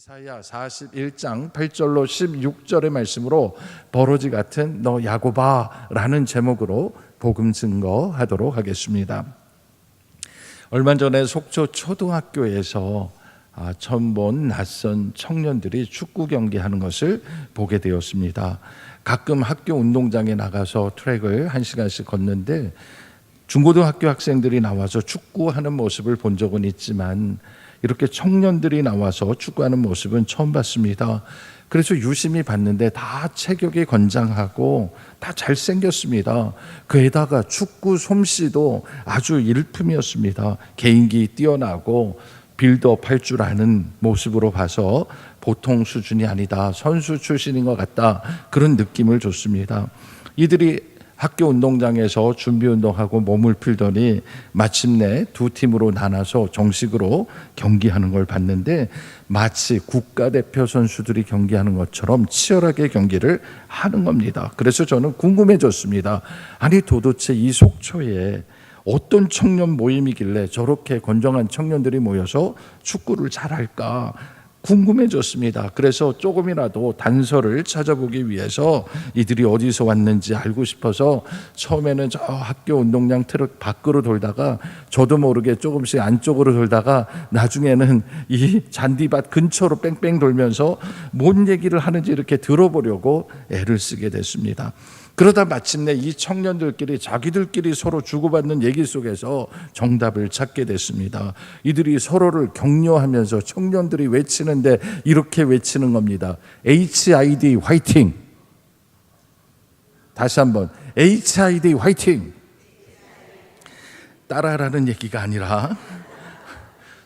이사야 41장 8절로 16절의 말씀으로 버러지 같은 너 야고바라는 제목으로 복음 증거하도록 하겠습니다. 얼마 전에 속초 초등학교에서 아, 처음 본 낯선 청년들이 축구 경기하는 것을 보게 되었습니다. 가끔 학교 운동장에 나가서 트랙을 한 시간씩 걷는데 중고등학교 학생들이 나와서 축구하는 모습을 본 적은 있지만 이렇게 청년들이 나와서 축구하는 모습은 처음 봤습니다. 그래서 유심히 봤는데 다 체격이 건장하고 다 잘생겼습니다. 그에다가 축구 솜씨도 아주 일품이었습니다. 개인기 뛰어나고 빌드업 할 줄 아는 모습으로 봐서 보통 수준이 아니다. 선수 출신인 것 같다. 그런 느낌을 줬습니다. 이들이 학교 운동장에서 준비 운동하고 몸을 풀더니 마침내 두 팀으로 나눠서 정식으로 경기하는 걸 봤는데 마치 국가대표 선수들이 경기하는 것처럼 치열하게 경기를 하는 겁니다. 그래서 저는 궁금해졌습니다. 아니 도대체 이 속초에 어떤 청년 모임이길래 저렇게 건정한 청년들이 모여서 축구를 잘할까 궁금해졌습니다. 그래서 조금이라도 단서를 찾아보기 위해서 이들이 어디서 왔는지 알고 싶어서 처음에는 저 학교 운동장 트럭 밖으로 돌다가 저도 모르게 조금씩 안쪽으로 돌다가 나중에는 이 잔디밭 근처로 뺑뺑 돌면서 뭔 얘기를 하는지 이렇게 들어보려고 애를 쓰게 됐습니다. 그러다 마침내 이 청년들끼리 자기들끼리 서로 주고받는 얘기 속에서 정답을 찾게 됐습니다. 이들이 서로를 격려하면서 청년들이 외치는데 이렇게 외치는 겁니다. HID 화이팅! 다시 한번 HID 화이팅! 따라라는 얘기가 아니라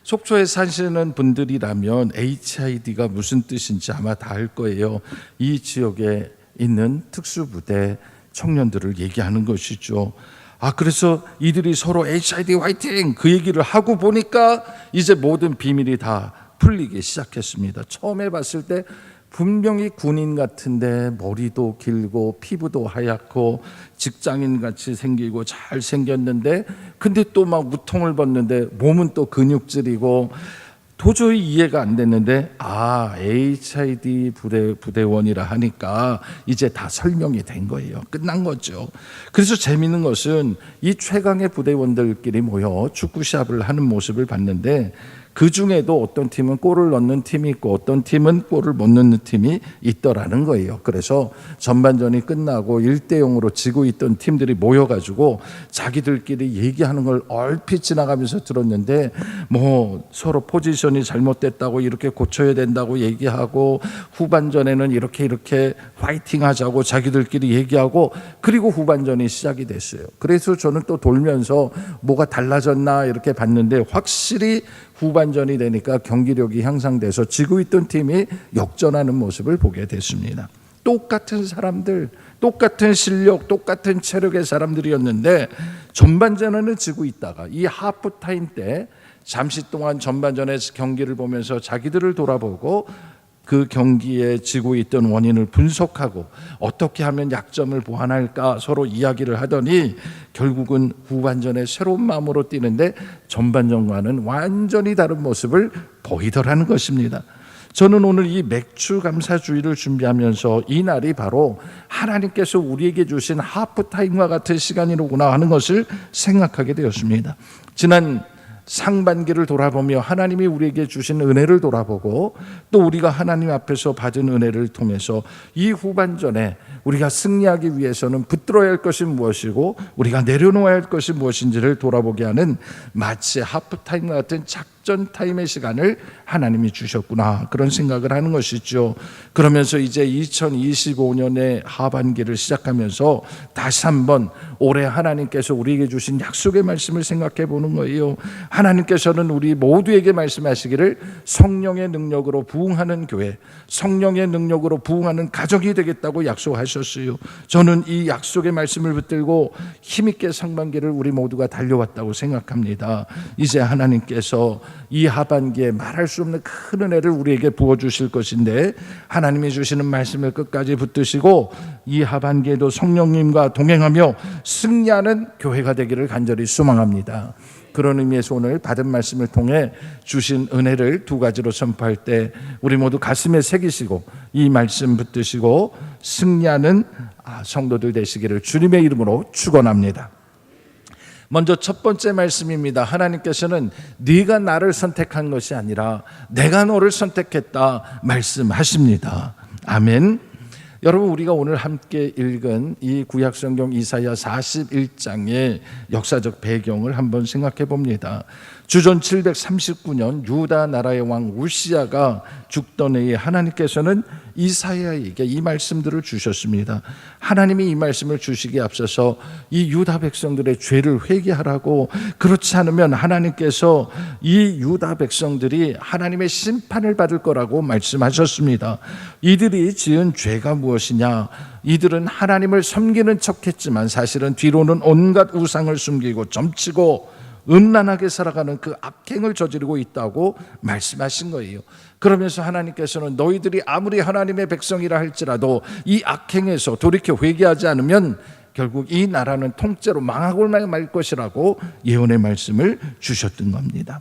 속초에 사시는 분들이라면 HID가 무슨 뜻인지 아마 다 알 거예요. 이 지역에 있는 특수부대 청년들을 얘기하는 것이죠. 아, 그래서 이들이 서로 HID 화이팅! 그 얘기를 하고 보니까 이제 모든 비밀이 다 풀리기 시작했습니다. 처음에 봤을 때 분명히 군인 같은데 머리도 길고 피부도 하얗고 직장인 같이 생기고 잘 생겼는데 근데 또 막 우통을 벗는데 몸은 또 근육질이고 도저히 이해가 안 됐는데 아 HID 부대 부대원이라 하니까 이제 다 설명이 된 거예요. 끝난 거죠. 그래서 재밌는 것은 이 최강의 부대원들끼리 모여 축구 시합을 하는 모습을 봤는데 그 중에도 어떤 팀은 골을 넣는 팀이 있고 어떤 팀은 골을 못 넣는 팀이 있더라는 거예요. 그래서 전반전이 끝나고 1대 0으로 지고 있던 팀들이 모여 가지고 자기들끼리 얘기하는 걸 얼핏 지나가면서 들었는데 뭐 서로 포지션이 잘못됐다고 이렇게 고쳐야 된다고 얘기하고 후반전에는 이렇게 이렇게 파이팅 하자고 자기들끼리 얘기하고 그리고 후반전이 시작이 됐어요. 그래서 저는 또 돌면서 뭐가 달라졌나 이렇게 봤는데 확실히 후반전이 되니까 경기력이 향상돼서 지고 있던 팀이 역전하는 모습을 보게 됐습니다. 똑같은 사람들, 똑같은 실력, 똑같은 체력의 사람들이었는데 전반전에는 지고 있다가 이 하프 타임 때 잠시 동안 전반전에 경기를 보면서 자기들을 돌아보고 그 경기에 지고 있던 원인을 분석하고 어떻게 하면 약점을 보완할까 서로 이야기를 하더니 결국은 후반전에 새로운 마음으로 뛰는데 전반전과는 완전히 다른 모습을 보이더라는 것입니다. 저는 오늘 이 맥주 감사주의를 준비하면서 이 날이 바로 하나님께서 우리에게 주신 하프타임과 같은 시간이로구나 하는 것을 생각하게 되었습니다. 지난 상반기를 돌아보며 하나님이 우리에게 주신 은혜를 돌아보고 또 우리가 하나님 앞에서 받은 은혜를 통해서 이 후반전에 우리가 승리하기 위해서는 붙들어야 할 것이 무엇이고 우리가 내려놓아야 할 것이 무엇인지를 돌아보게 하는 마치 하프타임과 같은 작전 타임의 시간을 하나님이 주셨구나 그런 생각을 하는 것이죠. 그러면서 이제 2025년의 하반기를 시작하면서 다시 한번 올해 하나님께서 우리에게 주신 약속의 말씀을 생각해 보는 거예요. 하나님께서는 우리 모두에게 말씀하시기를 성령의 능력으로 부흥하는 교회, 성령의 능력으로 부흥하는 가정이 되겠다고 약속하셨어요. 저는 이 약속의 말씀을 붙들고 힘있게 상반기를 우리 모두가 달려왔다고 생각합니다. 이제 하나님께서 이 하반기에 말할 수 없는 큰 은혜를 우리에게 부어 주실 것인데 하나님이 주시는 말씀을 끝까지 붙드시고 이 하반기에도 성령님과 동행하며 승리하는 교회가 되기를 간절히 소망합니다. 그런 의미에서 오늘 받은 말씀을 통해 주신 은혜를 두 가지로 선포할 때 우리 모두 가슴에 새기시고 이 말씀 붙드시고 승리하는 아, 성도들 되시기를 주님의 이름으로 축원합니다. 먼저 첫 번째 말씀입니다. 하나님께서는 네가 나를 선택한 것이 아니라 내가 너를 선택했다 말씀하십니다. 아멘. 여러분 우리가 오늘 함께 읽은 이 구약 성경 이사야 41장의 역사적 배경을 한번 생각해 봅니다. 주전 739년 유다 나라의 왕 우시아가 죽던 해에 하나님께서는 이사야에게 이 말씀들을 주셨습니다. 하나님이 이 말씀을 주시기에 앞서서 이 유다 백성들의 죄를 회개하라고 그렇지 않으면 하나님께서 이 유다 백성들이 하나님의 심판을 받을 거라고 말씀하셨습니다. 이들이 지은 죄가 무엇이냐? 이들은 하나님을 섬기는 척했지만 사실은 뒤로는 온갖 우상을 숨기고 점치고 음란하게 살아가는 그 악행을 저지르고 있다고 말씀하신 거예요. 그러면서 하나님께서는 너희들이 아무리 하나님의 백성이라 할지라도 이 악행에서 돌이켜 회개하지 않으면 결국 이 나라는 통째로 망하고 말 것이라고 예언의 말씀을 주셨던 겁니다.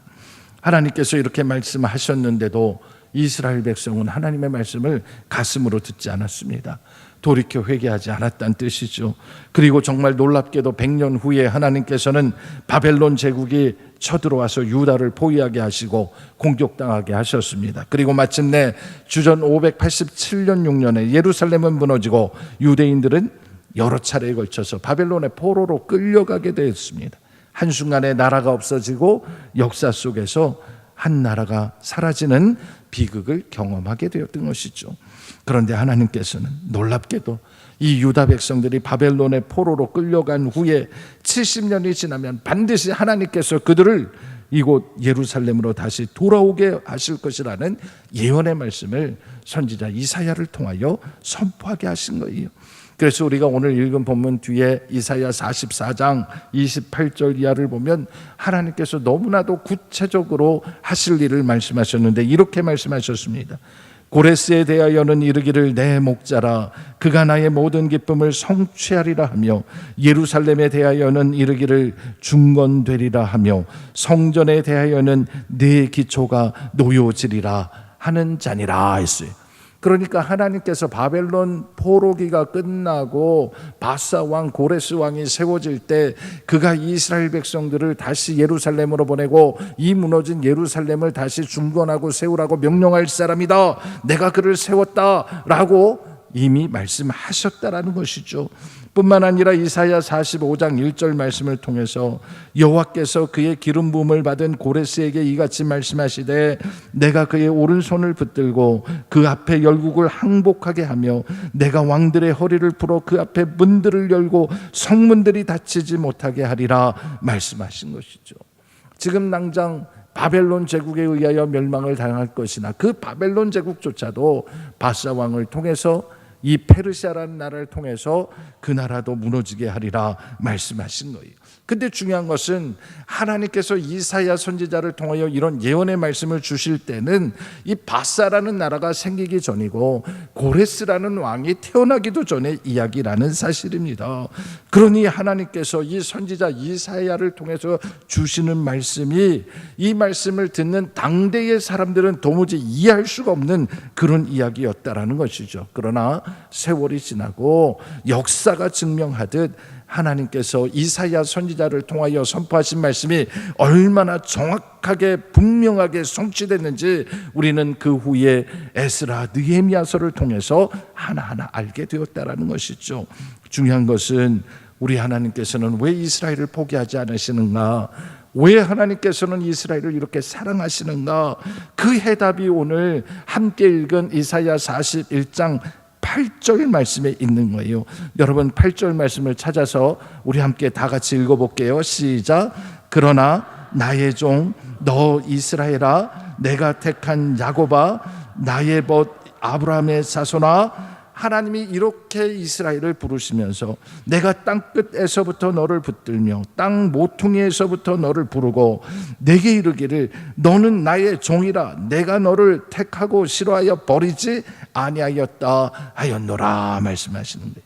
하나님께서 이렇게 말씀하셨는데도 이스라엘 백성은 하나님의 말씀을 가슴으로 듣지 않았습니다. 돌이켜 회개하지 않았다는 뜻이죠. 그리고 정말 놀랍게도 100년 후에 하나님께서는 바벨론 제국이 쳐들어와서 유다를 포위하게 하시고 공격당하게 하셨습니다. 그리고 마침내 주전 587년 6년에 예루살렘은 무너지고 유대인들은 여러 차례에 걸쳐서 바벨론의 포로로 끌려가게 되었습니다. 한순간에 나라가 없어지고 역사 속에서 한 나라가 사라지는 비극을 경험하게 되었던 것이죠. 그런데 하나님께서는 놀랍게도 이 유다 백성들이 바벨론의 포로로 끌려간 후에 70년이 지나면 반드시 하나님께서 그들을 이곳 예루살렘으로 다시 돌아오게 하실 것이라는 예언의 말씀을 선지자 이사야를 통하여 선포하게 하신 거예요. 그래서 우리가 오늘 읽은 본문 뒤에 이사야 44장 28절 이하를 보면 하나님께서 너무나도 구체적으로 하실 일을 말씀하셨는데 이렇게 말씀하셨습니다. 고레스에 대하여는 이르기를 내 목자라 그가 나의 모든 기쁨을 성취하리라 하며 예루살렘에 대하여는 이르기를 중건되리라 하며 성전에 대하여는 내 기초가 놓여지리라 하는 자니라 했어요. 그러니까 하나님께서 바벨론 포로기가 끝나고 바사 왕 고레스 왕이 세워질 때 그가 이스라엘 백성들을 다시 예루살렘으로 보내고 이 무너진 예루살렘을 다시 중건하고 세우라고 명령할 사람이다. 내가 그를 세웠다라고 이미 말씀하셨다라는 것이죠. 뿐만 아니라 이사야 45장 1절 말씀을 통해서 여호와께서 그의 기름 부음을 받은 고레스에게 이같이 말씀하시되 내가 그의 오른손을 붙들고 그 앞에 열국을 항복하게 하며 내가 왕들의 허리를 풀어 그 앞에 문들을 열고 성문들이 닫히지 못하게 하리라 말씀하신 것이죠. 지금 당장 바벨론 제국에 의하여 멸망을 당할 것이나 그 바벨론 제국조차도 바사 왕을 통해서 이 페르시아라는 나라를 통해서 그 나라도 무너지게 하리라 말씀하신 거예요. 근데 중요한 것은 하나님께서 이사야 선지자를 통하여 이런 예언의 말씀을 주실 때는 이 바사라는 나라가 생기기 전이고 고레스라는 왕이 태어나기도 전에 이야기라는 사실입니다. 그러니 하나님께서 이 선지자 이사야를 통해서 주시는 말씀이 이 말씀을 듣는 당대의 사람들은 도무지 이해할 수가 없는 그런 이야기였다라는 것이죠. 그러나 세월이 지나고 역사가 증명하듯 하나님께서 이사야 선지자를 통하여 선포하신 말씀이 얼마나 정확하게 분명하게 성취됐는지 우리는 그 후에 에스라 느헤미야서를 통해서 하나하나 알게 되었다라는 것이죠. 중요한 것은 우리 하나님께서는 왜 이스라엘을 포기하지 않으시는가? 왜 하나님께서는 이스라엘을 이렇게 사랑하시는가? 그 해답이 오늘 함께 읽은 이사야 41장 8절 말씀에 있는 거예요. 여러분 8절 말씀을 찾아서 우리 함께 다 같이 읽어 볼게요. 시작. 그러나 나의 종 너 이스라엘아 내가 택한 야고바 나의 벗 아브라함의 자손아 하나님이 이렇게 이스라엘을 부르시면서 내가 땅 끝에서부터 너를 붙들며 땅 모퉁이에서부터 너를 부르고 내게 이르기를 너는 나의 종이라 내가 너를 택하고 싫어하여 버리지 아니하였다 하였노라 말씀하시는데.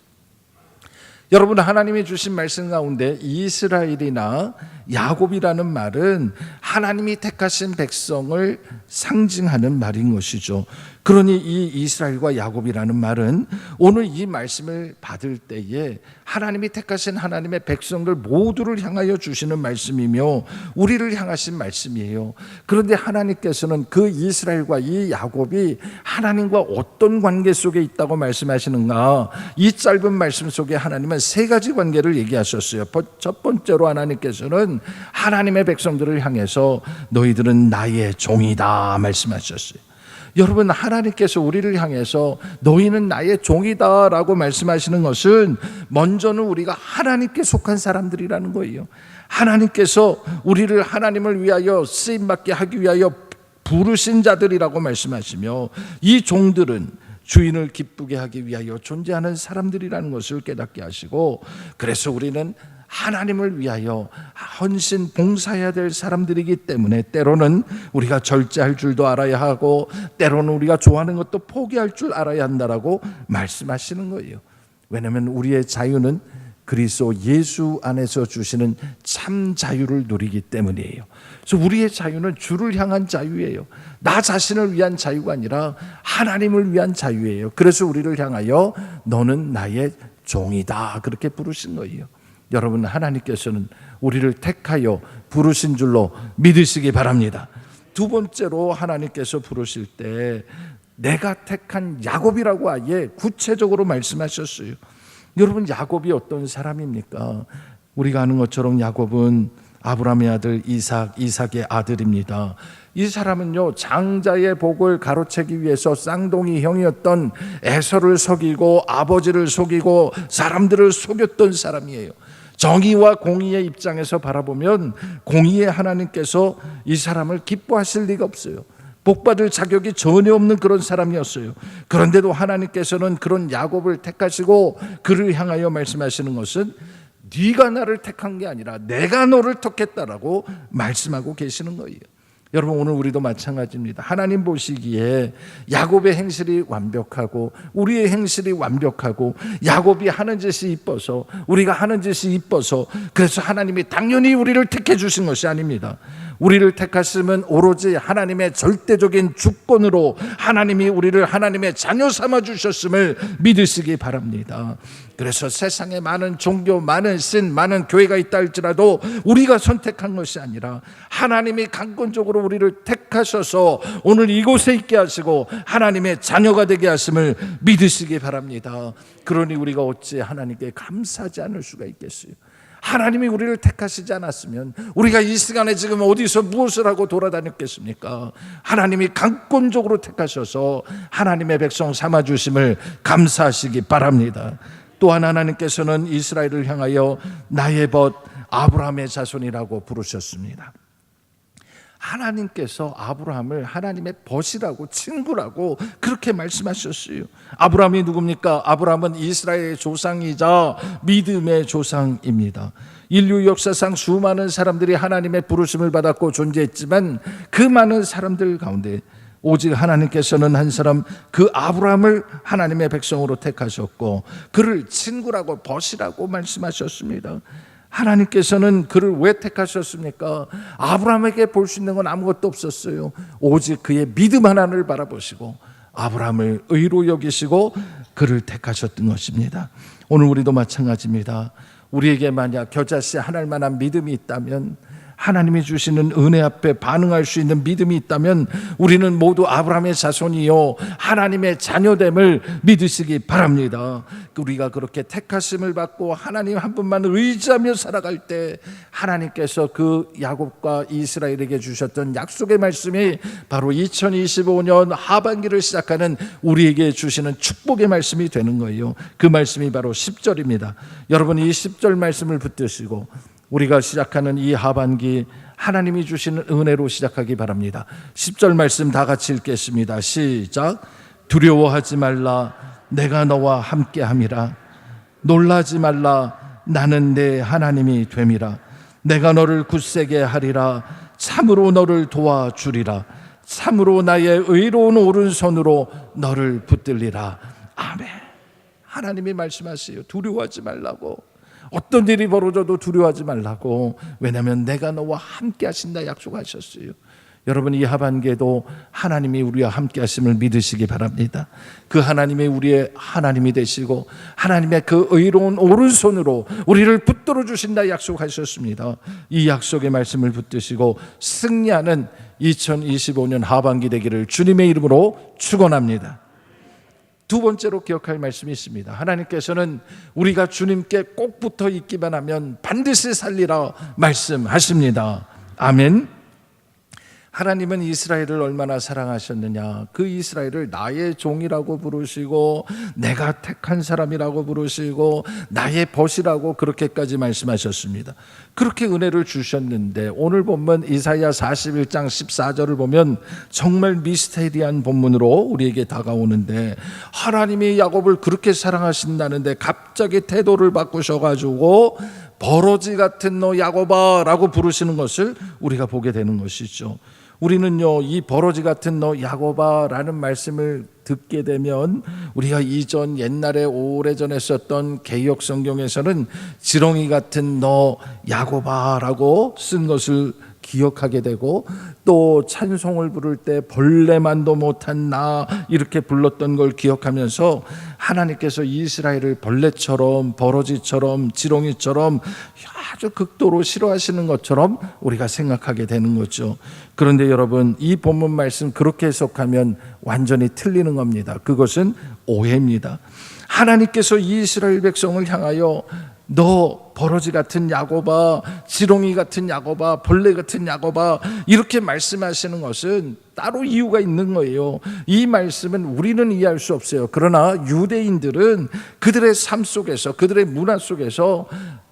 여러분 하나님이 주신 말씀 가운데 이스라엘이나 야곱이라는 말은 하나님이 택하신 백성을 상징하는 말인 것이죠. 그러니 이 이스라엘과 야곱이라는 말은 오늘 이 말씀을 받을 때에 하나님이 택하신 하나님의 백성들 모두를 향하여 주시는 말씀이며 우리를 향하신 말씀이에요. 그런데 하나님께서는 그 이스라엘과 이 야곱이 하나님과 어떤 관계 속에 있다고 말씀하시는가? 이 짧은 말씀 속에 하나님은 세 가지 관계를 얘기하셨어요. 첫 번째로 하나님께서는 하나님의 백성들을 향해서 너희들은 나의 종이다 말씀하셨어요. 여러분 하나님께서 우리를 향해서 너희는 나의 종이다라고 말씀하시는 것은 먼저는 우리가 하나님께 속한 사람들이라는 거예요. 하나님께서 우리를 하나님을 위하여 쓰임 받게 하기 위하여 부르신 자들이라고 말씀하시며 이 종들은 주인을 기쁘게 하기 위하여 존재하는 사람들이라는 것을 깨닫게 하시고 그래서 우리는 하나님을 위하여 헌신 봉사해야 될 사람들이기 때문에 때로는 우리가 절제할 줄도 알아야 하고 때로는 우리가 좋아하는 것도 포기할 줄 알아야 한다라고 말씀하시는 거예요. 왜냐하면 우리의 자유는 그리스도 예수 안에서 주시는 참 자유를 누리기 때문이에요. 그래서 우리의 자유는 주를 향한 자유예요. 나 자신을 위한 자유가 아니라 하나님을 위한 자유예요. 그래서 우리를 향하여 너는 나의 종이다 그렇게 부르신 거예요. 여러분 하나님께서는 우리를 택하여 부르신 줄로 믿으시기 바랍니다. 두 번째로 하나님께서 부르실 때 내가 택한 야곱이라고 아예 구체적으로 말씀하셨어요. 여러분 야곱이 어떤 사람입니까? 우리가 아는 것처럼 야곱은 아브라함의 아들 이삭, 이삭의 아들입니다. 이 사람은요 장자의 복을 가로채기 위해서 쌍둥이 형이었던 에서를 속이고 아버지를 속이고 사람들을 속였던 사람이에요. 정의와 공의의 입장에서 바라보면 공의의 하나님께서 이 사람을 기뻐하실 리가 없어요. 복받을 자격이 전혀 없는 그런 사람이었어요. 그런데도 하나님께서는 그런 야곱을 택하시고 그를 향하여 말씀하시는 것은 네가 나를 택한 게 아니라 내가 너를 택했다라고 말씀하고 계시는 거예요. 여러분 오늘 우리도 마찬가지입니다. 하나님 보시기에 야곱의 행실이 완벽하고 우리의 행실이 완벽하고 야곱이 하는 짓이 이뻐서 우리가 하는 짓이 이뻐서 그래서 하나님이 당연히 우리를 택해 주신 것이 아닙니다. 우리를 택하심은 오로지 하나님의 절대적인 주권으로 하나님이 우리를 하나님의 자녀 삼아 주셨음을 믿으시기 바랍니다. 그래서 세상에 많은 종교, 많은 신, 많은 교회가 있다 할지라도 우리가 선택한 것이 아니라 하나님이 강권적으로 우리를 택하셔서 오늘 이곳에 있게 하시고 하나님의 자녀가 되게 하심을 믿으시기 바랍니다. 그러니 우리가 어찌 하나님께 감사하지 않을 수가 있겠어요. 하나님이 우리를 택하시지 않았으면 우리가 이 시간에 지금 어디서 무엇을 하고 돌아다녔겠습니까? 하나님이 강권적으로 택하셔서 하나님의 백성 삼아 주심을 감사하시기 바랍니다. 또한 하나님께서는 이스라엘을 향하여 나의 벗 아브라함의 자손이라고 부르셨습니다. 하나님께서 아브라함을 하나님의 벗이라고 친구라고 그렇게 말씀하셨어요. 아브라함이 누굽니까? 아브라함은 이스라엘의 조상이자 믿음의 조상입니다. 인류 역사상 수많은 사람들이 하나님의 부르심을 받았고 존재했지만 그 많은 사람들 가운데 오직 하나님께서는 한 사람 그 아브라함을 하나님의 백성으로 택하셨고 그를 친구라고 벗이라고 말씀하셨습니다. 하나님께서는 그를 왜 택하셨습니까? 아브라함에게 볼 수 있는 건 아무것도 없었어요. 오직 그의 믿음 하나를 바라보시고 아브라함을 의로 여기시고 그를 택하셨던 것입니다. 오늘 우리도 마찬가지입니다. 우리에게 만약 겨자씨 하나 만한 믿음이 있다면 하나님이 주시는 은혜 앞에 반응할 수 있는 믿음이 있다면 우리는 모두 아브라함의 자손이요 하나님의 자녀됨을 믿으시기 바랍니다. 우리가 그렇게 택하심을 받고 하나님 한 분만 의지하며 살아갈 때 하나님께서 그 야곱과 이스라엘에게 주셨던 약속의 말씀이 바로 2025년 하반기를 시작하는 우리에게 주시는 축복의 말씀이 되는 거예요. 그 말씀이 바로 10절입니다. 여러분 이 10절 말씀을 붙드시고 우리가 시작하는 이 하반기 하나님이 주시는 은혜로 시작하기 바랍니다. 10절 말씀 다 같이 읽겠습니다. 시작. 두려워하지 말라. 내가 너와 함께 함이라. 놀라지 말라. 나는 내 하나님이 됨이라. 내가 너를 굳세게 하리라. 참으로 너를 도와주리라. 참으로 나의 의로운 오른손으로 너를 붙들리라. 아멘. 하나님이 말씀하세요. 두려워하지 말라고. 어떤 일이 벌어져도 두려워하지 말라고. 왜냐하면 내가 너와 함께 하신다 약속하셨어요. 여러분 이 하반기에도 하나님이 우리와 함께 하심을 믿으시기 바랍니다. 그 하나님이 우리의 하나님이 되시고 하나님의 그 의로운 오른손으로 우리를 붙들어 주신다 약속하셨습니다. 이 약속의 말씀을 붙드시고 승리하는 2025년 하반기 되기를 주님의 이름으로 축원합니다. 두 번째로 기억할 말씀이 있습니다. 하나님께서는 우리가 주님께 꼭 붙어 있기만 하면 반드시 살리라 말씀하십니다. 아멘. 하나님은 이스라엘을 얼마나 사랑하셨느냐. 그 이스라엘을 나의 종이라고 부르시고, 내가 택한 사람이라고 부르시고, 나의 벗이라고 그렇게까지 말씀하셨습니다. 그렇게 은혜를 주셨는데, 오늘 본문 이사야 41장 14절을 보면 정말 미스테리한 본문으로 우리에게 다가오는데, 하나님이 야곱을 그렇게 사랑하신다는데, 갑자기 태도를 바꾸셔가지고, 버러지 같은 너 야곱아 라고 부르시는 것을 우리가 보게 되는 것이죠. 우리는요 이 버러지 같은 너 야곱아라는 말씀을 듣게 되면 우리가 이전 옛날에 오래전에 썼던 개역 성경에서는 지렁이 같은 너 야곱아라고 쓴 것을 기억하게 되고 또 찬송을 부를 때 벌레만도 못한 나 이렇게 불렀던 걸 기억하면서 하나님께서 이스라엘을 벌레처럼 버러지처럼 지렁이처럼 아주 극도로 싫어하시는 것처럼 우리가 생각하게 되는 거죠. 그런데 여러분 이 본문 말씀 그렇게 해석하면 완전히 틀리는 겁니다. 그것은 오해입니다. 하나님께서 이스라엘 백성을 향하여 너 버러지 같은 야고바, 지렁이 같은 야고바, 벌레 같은 야고바 이렇게 말씀하시는 것은 따로 이유가 있는 거예요. 이 말씀은 우리는 이해할 수 없어요. 그러나 유대인들은 그들의 삶 속에서 그들의 문화 속에서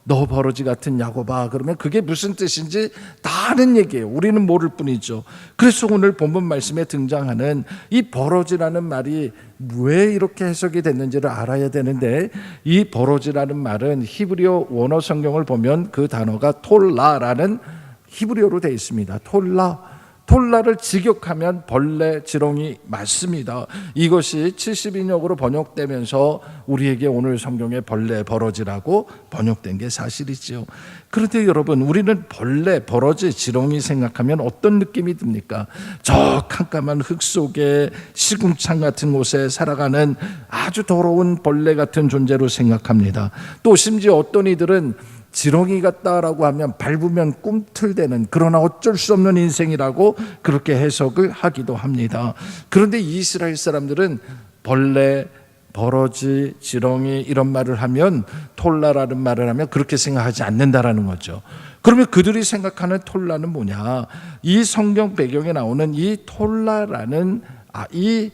너 버러지 같은 야고바 그러면 그게 무슨 뜻인지 다 아는 얘기예요. 우리는 모를 뿐이죠. 그래서 오늘 본문 말씀에 등장하는 이 버러지라는 말이 왜 이렇게 해석이 됐는지를 알아야 되는데 이 버러지라는 말은 히브리어 원어 성경을 보면 그 단어가 톨라라는 히브리어로 되어 있습니다. 톨라. 톨라를 직역하면 벌레, 지렁이 맞습니다. 이것이 70인역으로 번역되면서 우리에게 오늘 성경에 벌레, 버러지라고 번역된 게 사실이지요. 그런데 여러분, 우리는 벌레, 버러지, 지렁이 생각하면 어떤 느낌이 듭니까? 저 캄캄한 흙 속에 시궁창 같은 곳에 살아가는 아주 더러운 벌레 같은 존재로 생각합니다. 또 심지어 어떤 이들은 지렁이 같다라고 하면 밟으면 꿈틀대는 그러나 어쩔 수 없는 인생이라고 그렇게 해석을 하기도 합니다. 그런데 이스라엘 사람들은 벌레, 버러지, 지렁이 이런 말을 하면 톨라라는 말을 하면 그렇게 생각하지 않는다라는 거죠. 그러면 그들이 생각하는 톨라는 뭐냐? 이 성경 배경에 나오는 이 톨라라는 아, 이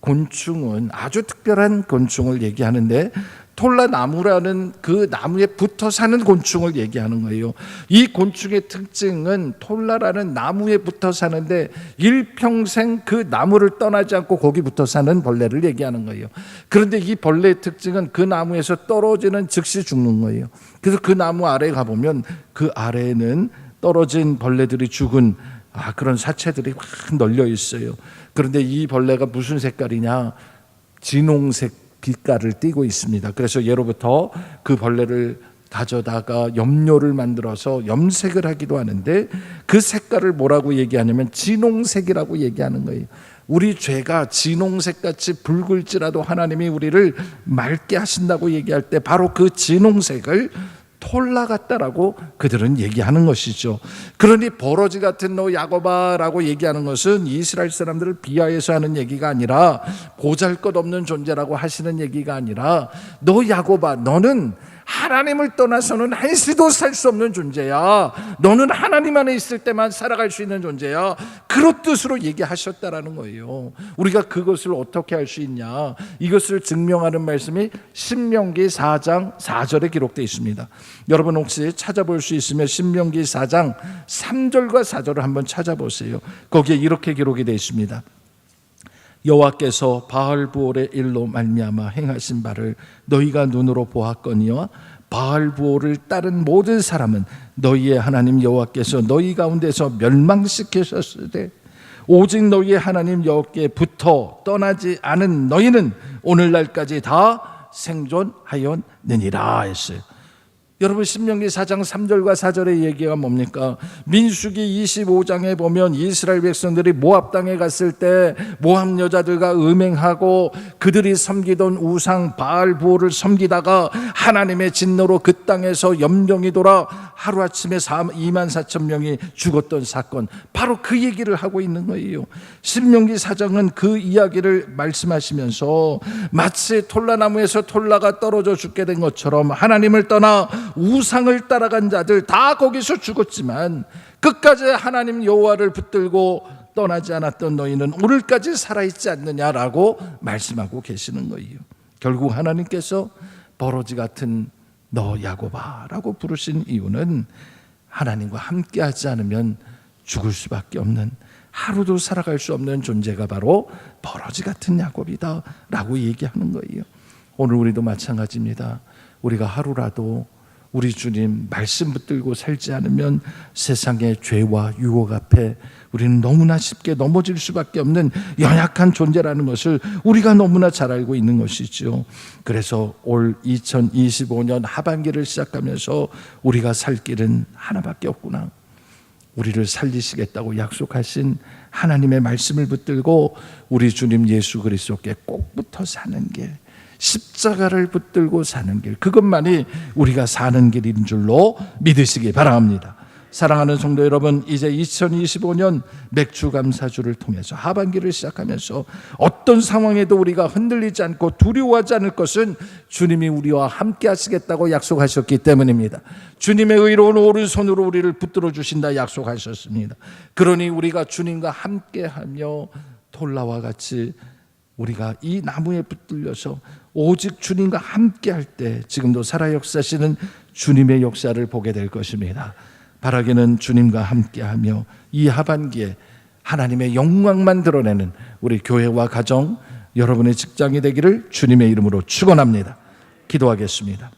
곤충은 아주 특별한 곤충을 얘기하는데 톨라 나무라는 그 나무에 붙어 사는 곤충을 얘기하는 거예요. 이 곤충의 특징은 톨라라는 나무에 붙어 사는데 일평생 그 나무를 떠나지 않고 거기 붙어 사는 벌레를 얘기하는 거예요. 그런데 이 벌레의 특징은 그 나무에서 떨어지는 즉시 죽는 거예요. 그래서 그 나무 아래 가 보면 그 아래에는 떨어진 벌레들이 죽은 아 그런 사체들이 확 널려 있어요. 그런데 이 벌레가 무슨 색깔이냐? 진홍색 빛깔을 띠고 있습니다. 그래서 예로부터 그 벌레를 다져다가 염료를 만들어서 염색을 하기도 하는데 그 색깔을 뭐라고 얘기하냐면 진홍색이라고 얘기하는 거예요. 우리 죄가 진홍색 같이 붉을지라도 하나님이 우리를 맑게 하신다고 얘기할 때 바로 그 진홍색을 톨라 같다라고 그들은 얘기하는 것이죠. 그러니 버러지 같은 너 야고바라고 얘기하는 것은 이스라엘 사람들을 비하해서 하는 얘기가 아니라 보잘것없는 존재라고 하시는 얘기가 아니라 너 야고바 너는 하나님을 떠나서는 한시도 살 수 없는 존재야. 너는 하나님 안에 있을 때만 살아갈 수 있는 존재야. 그런 뜻으로 얘기하셨다라는 거예요. 우리가 그것을 어떻게 할 수 있냐? 이것을 증명하는 말씀이 신명기 4장 4절에 기록되어 있습니다. 여러분 혹시 찾아볼 수 있으면 신명기 4장 3절과 4절을 한번 찾아보세요. 거기에 이렇게 기록이 되어 있습니다. 여호와께서 바알부올의 일로 말미암아 행하신 바를 너희가 눈으로 보았거니와 바알부올을 따른 모든 사람은 너희의 하나님 여호와께서 너희 가운데서 멸망시키셨으되 오직 너희의 하나님 여호와께 붙어 떠나지 않은 너희는 오늘날까지 다 생존하였느니라 했어요. 여러분 신명기 4장 3절과 4절의 얘기가 뭡니까? 민수기 25장에 보면 이스라엘 백성들이 모압 땅에 갔을 때 모압 여자들과 음행하고 그들이 섬기던 우상 바알 부호를 섬기다가 하나님의 진노로 그 땅에서 염병이 돌아 하루아침에 2만 4천 명이 죽었던 사건 바로 그 얘기를 하고 있는 거예요. 신명기 4장은 그 이야기를 말씀하시면서 마치 톨라나무에서 톨라가 떨어져 죽게 된 것처럼 하나님을 떠나 우상을 따라간 자들 다 거기서 죽었지만 끝까지 하나님 여호와를 붙들고 떠나지 않았던 너희는 오늘까지 살아있지 않느냐라고 말씀하고 계시는 거예요. 결국 하나님께서 버러지 같은 너 야고바라고 부르신 이유는 하나님과 함께하지 않으면 죽을 수밖에 없는 하루도 살아갈 수 없는 존재가 바로 버러지 같은 야곱이다라고 얘기하는 거예요. 오늘 우리도 마찬가지입니다. 우리가 하루라도 우리 주님 말씀 붙들고 살지 않으면 세상의 죄와 유혹 앞에 우리는 너무나 쉽게 넘어질 수밖에 없는 연약한 존재라는 것을 우리가 너무나 잘 알고 있는 것이죠. 그래서 올 2025년 하반기를 시작하면서 우리가 살 길은 하나밖에 없구나. 우리를 살리시겠다고 약속하신 하나님의 말씀을 붙들고 우리 주님 예수 그리스도께 꼭 붙어 사는 길. 십자가를 붙들고 사는 길 그것만이 우리가 사는 길인 줄로 믿으시기 바랍니다. 사랑하는 성도 여러분, 이제 2025년 맥주 감사주를 통해서 하반기를 시작하면서 어떤 상황에도 우리가 흔들리지 않고 두려워하지 않을 것은 주님이 우리와 함께 하시겠다고 약속하셨기 때문입니다. 주님의 의로운 오른손으로 우리를 붙들어 주신다 약속하셨습니다. 그러니 우리가 주님과 함께 하며 톨라와 같이 우리가 이 나무에 붙들려서 오직 주님과 함께 할 때 지금도 살아 역사시는 주님의 역사를 보게 될 것입니다. 바라기는 주님과 함께 하며 이 하반기에 하나님의 영광만 드러내는 우리 교회와 가정 여러분의 직장이 되기를 주님의 이름으로 축원합니다. 기도하겠습니다.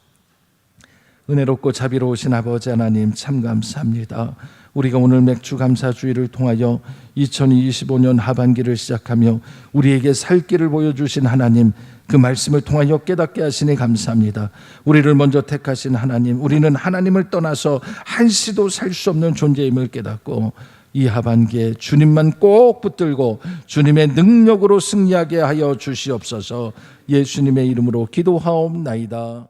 은혜롭고 자비로우신 아버지 하나님 참 감사합니다. 우리가 오늘 맥주 감사 주의를 통하여 2025년 하반기를 시작하며 우리에게 살 길을 보여주신 하나님 그 말씀을 통하여 깨닫게 하시니 감사합니다. 우리를 먼저 택하신 하나님, 우리는 하나님을 떠나서 한시도 살 수 없는 존재임을 깨닫고 이 하반기에 주님만 꼭 붙들고 주님의 능력으로 승리하게 하여 주시옵소서 예수님의 이름으로 기도하옵나이다.